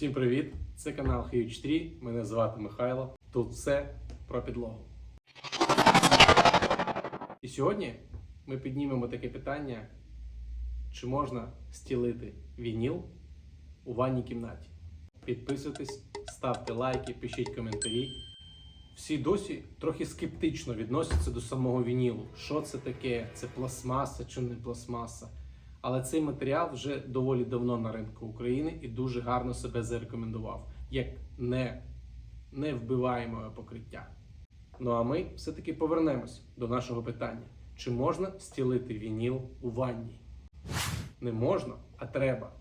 Всім привіт! Це канал Huge3. Мене звати Михайло. Тут все про підлогу. І сьогодні ми піднімемо таке питання: чи можна стілити вініл у ванній кімнаті? Підписуйтесь, ставте лайки, пишіть коментарі. Всі досі трохи скептично відносяться до самого вінілу. Що це таке? Це пластмаса чи не пластмаса? Але цей матеріал вже доволі давно на ринку України і дуже гарно себе зарекомендував як не, не вбиваєме покриття. Ну а ми все-таки повернемось до нашого питання: чи можна стілити вініл у ванні? Не можна, а треба.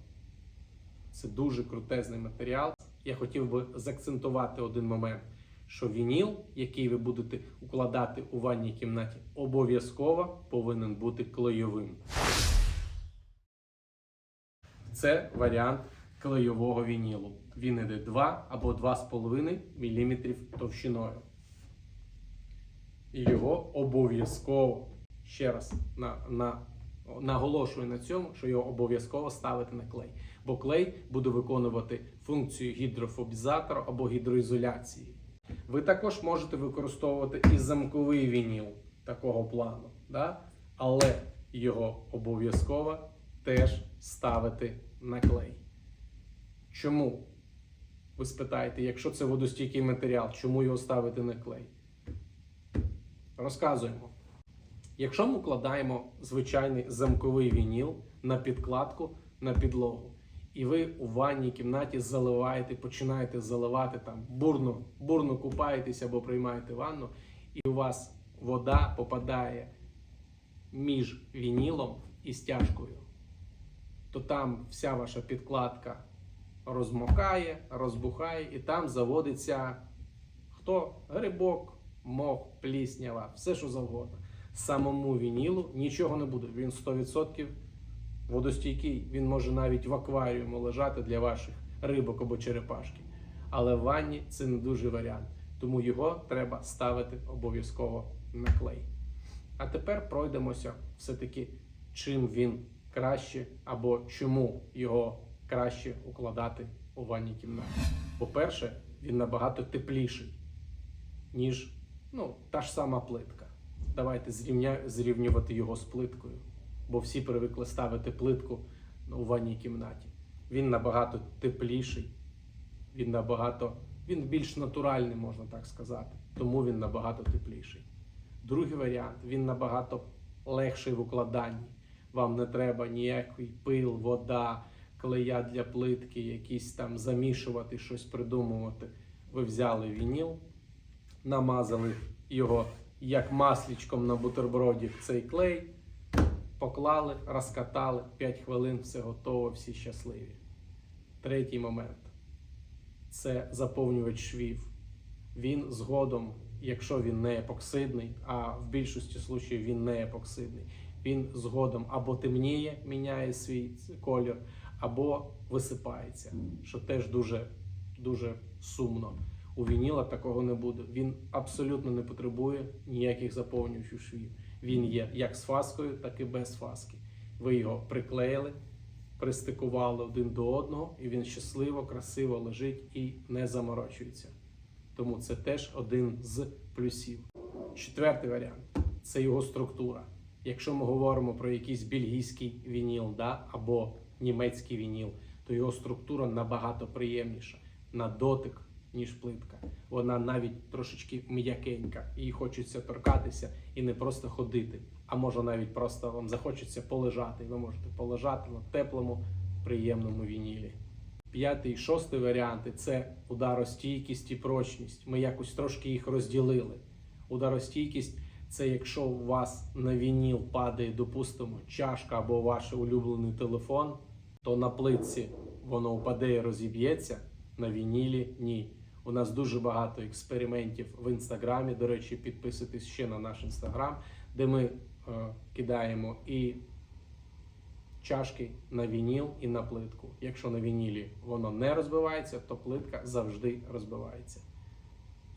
Це дуже крутезний матеріал. Я хотів би заакцентувати один момент, що вініл, який ви будете укладати у ванній кімнаті, обов'язково повинен бути клейовим. Це варіант клейового вінілу. Він іде 2 або 2,5 мм товщиною. І його обов'язково, ще раз на, на, наголошую на цьому, що його обов'язково ставити на клей. Бо клей буде виконувати функцію гідрофобізатора або гідроізоляції. Ви також можете використовувати і замковий вініл такого плану, да? але його обов'язково теж ставити на клей. Чому? Ви спитаєте, якщо це водостійкий матеріал, чому його ставити на клей? Розказуємо. Якщо ми вкладаємо звичайний замковий вініл на підкладку на підлогу, і ви у ванній кімнаті заливаєте, починаєте заливати там бурно, бурно купаєтесь або приймаєте ванну, і у вас вода попадає між вінілом і стяжкою, то там вся ваша підкладка розмокає, розбухає, і там заводиться хто? Грибок, мох, пліснява, все що завгодно. Самому вінілу нічого не буде. Він 100% водостійкий. Він може навіть в акваріуму лежати для ваших рибок або черепашки. Але в ванні це не дуже варіант. Тому його треба ставити обов'язково на клей. А тепер пройдемося все-таки, чим він краще або чому його краще укладати у ванній кімнаті. По-перше, він набагато тепліший, ніж ну, та ж сама плитка. Давайте зрівня... зрівнювати його з плиткою, бо всі привикли ставити плитку у ванній кімнаті. Він набагато тепліший, він набагато він більш натуральний, можна так сказати, тому він набагато тепліший. Другий варіант він набагато легший в укладанні. Вам не треба ніякий пил, вода, клея для плитки, якісь там замішувати, щось придумувати. Ви взяли вініл, намазали його як маслічком на бутерброді в цей клей, поклали, розкатали, 5 хвилин, все готово, всі щасливі. Третій момент це заповнювач швів. Він згодом, якщо він не епоксидний, а в більшості случаїв він не епоксидний, він згодом або темніє, міняє свій колір, або висипається, що теж дуже, дуже сумно. У вініла такого не буде. Він абсолютно не потребує ніяких заповнюючих швів. Він є як з фаскою, так і без фаски. Ви його приклеїли, пристикували один до одного, і він щасливо, красиво лежить і не заморочується. Тому це теж один з плюсів. Четвертий варіант це його структура. Якщо ми говоримо про якийсь бельгійський вініл да, або німецький вініл, то його структура набагато приємніша на дотик, ніж плитка. Вона навіть трошечки м'якенька. Їй хочеться торкатися і не просто ходити, а може навіть просто вам захочеться полежати. І ви можете полежати на теплому, приємному вінілі. П'ятий і шостий варіанти це ударостійкість і прочність. Ми якось трошки їх розділили. Ударостійкість це якщо у вас на вініл падає, допустимо, чашка або ваш улюблений телефон, то на плитці воно впаде і розіб'ється, на вінілі ні. У нас дуже багато експериментів в інстаграмі. До речі, підписуйтесь ще на наш інстаграм, де ми е, кидаємо і чашки на вініл і на плитку. Якщо на вінілі воно не розбивається, то плитка завжди розбивається.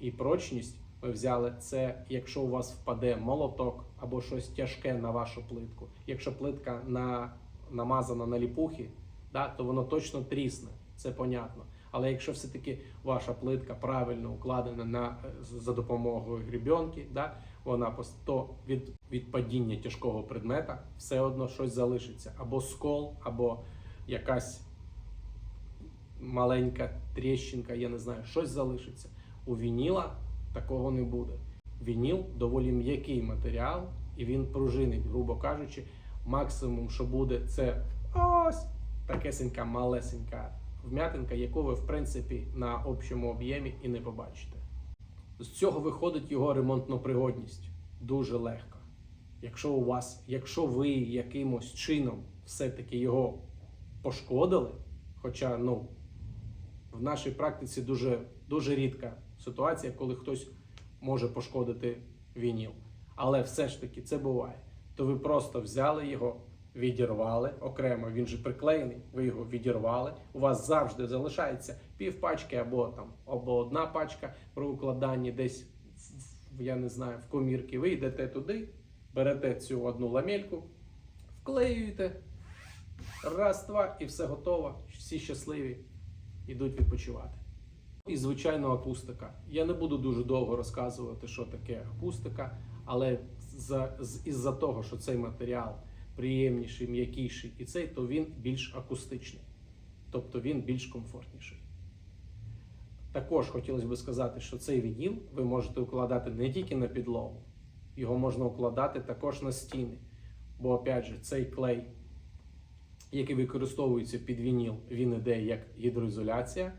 І прочність ми взяли це, якщо у вас впаде молоток або щось тяжке на вашу плитку. Якщо плитка на, намазана на ліпухи, да, то воно точно трісне, це понятно. Але якщо все-таки ваша плитка правильно укладена на, е, за допомогою грібенки, да, вона то від, від падіння тяжкого предмета все одно щось залишиться. Або скол, або якась маленька тріщинка, я не знаю, щось залишиться. У вініла такого не буде. Вініл доволі м'який матеріал, і він пружинить, грубо кажучи, максимум, що буде, це ось такесенька малесенька вм'ятинка, яку ви, в принципі, на общому об'ємі і не побачите. З цього виходить його ремонтна пригодність дуже легко. Якщо у вас, якщо ви якимось чином все-таки його пошкодили, хоча ну, в нашій практиці дуже, дуже рідка ситуація, коли хтось може пошкодити вініл. Але все ж таки це буває. То ви просто взяли його, відірвали окремо, він же приклеєний, ви його відірвали. У вас завжди залишається пів пачки або там або одна пачка при укладанні десь я не знаю, в комірки. Ви йдете туди, берете цю одну ламельку, вклеюєте. Раз, два, і все готово. Всі щасливі, йдуть відпочивати. І звичайно, акустика. Я не буду дуже довго розказувати, що таке акустика, але із-за того, що цей матеріал приємніший, м'якіший і цей, то він більш акустичний, тобто він більш комфортніший. Також хотілося б сказати, що цей вініл ви можете укладати не тільки на підлогу, його можна укладати також на стіни. Бо, опять же, цей клей, який використовується під вініл, він іде як гідроізоляція,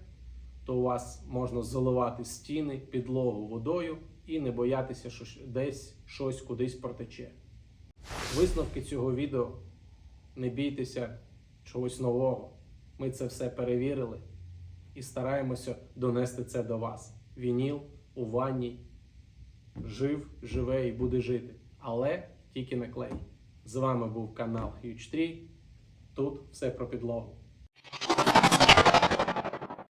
то у вас можна заливати стіни, підлогу водою і не боятися, що десь щось кудись протече. Висновки цього відео не бійтеся чогось нового. Ми це все перевірили і стараємося донести це до вас. Вініл у ванні жив, живе і буде жити. Але тільки на клей. З вами був канал Huge 3. Тут все про підлогу.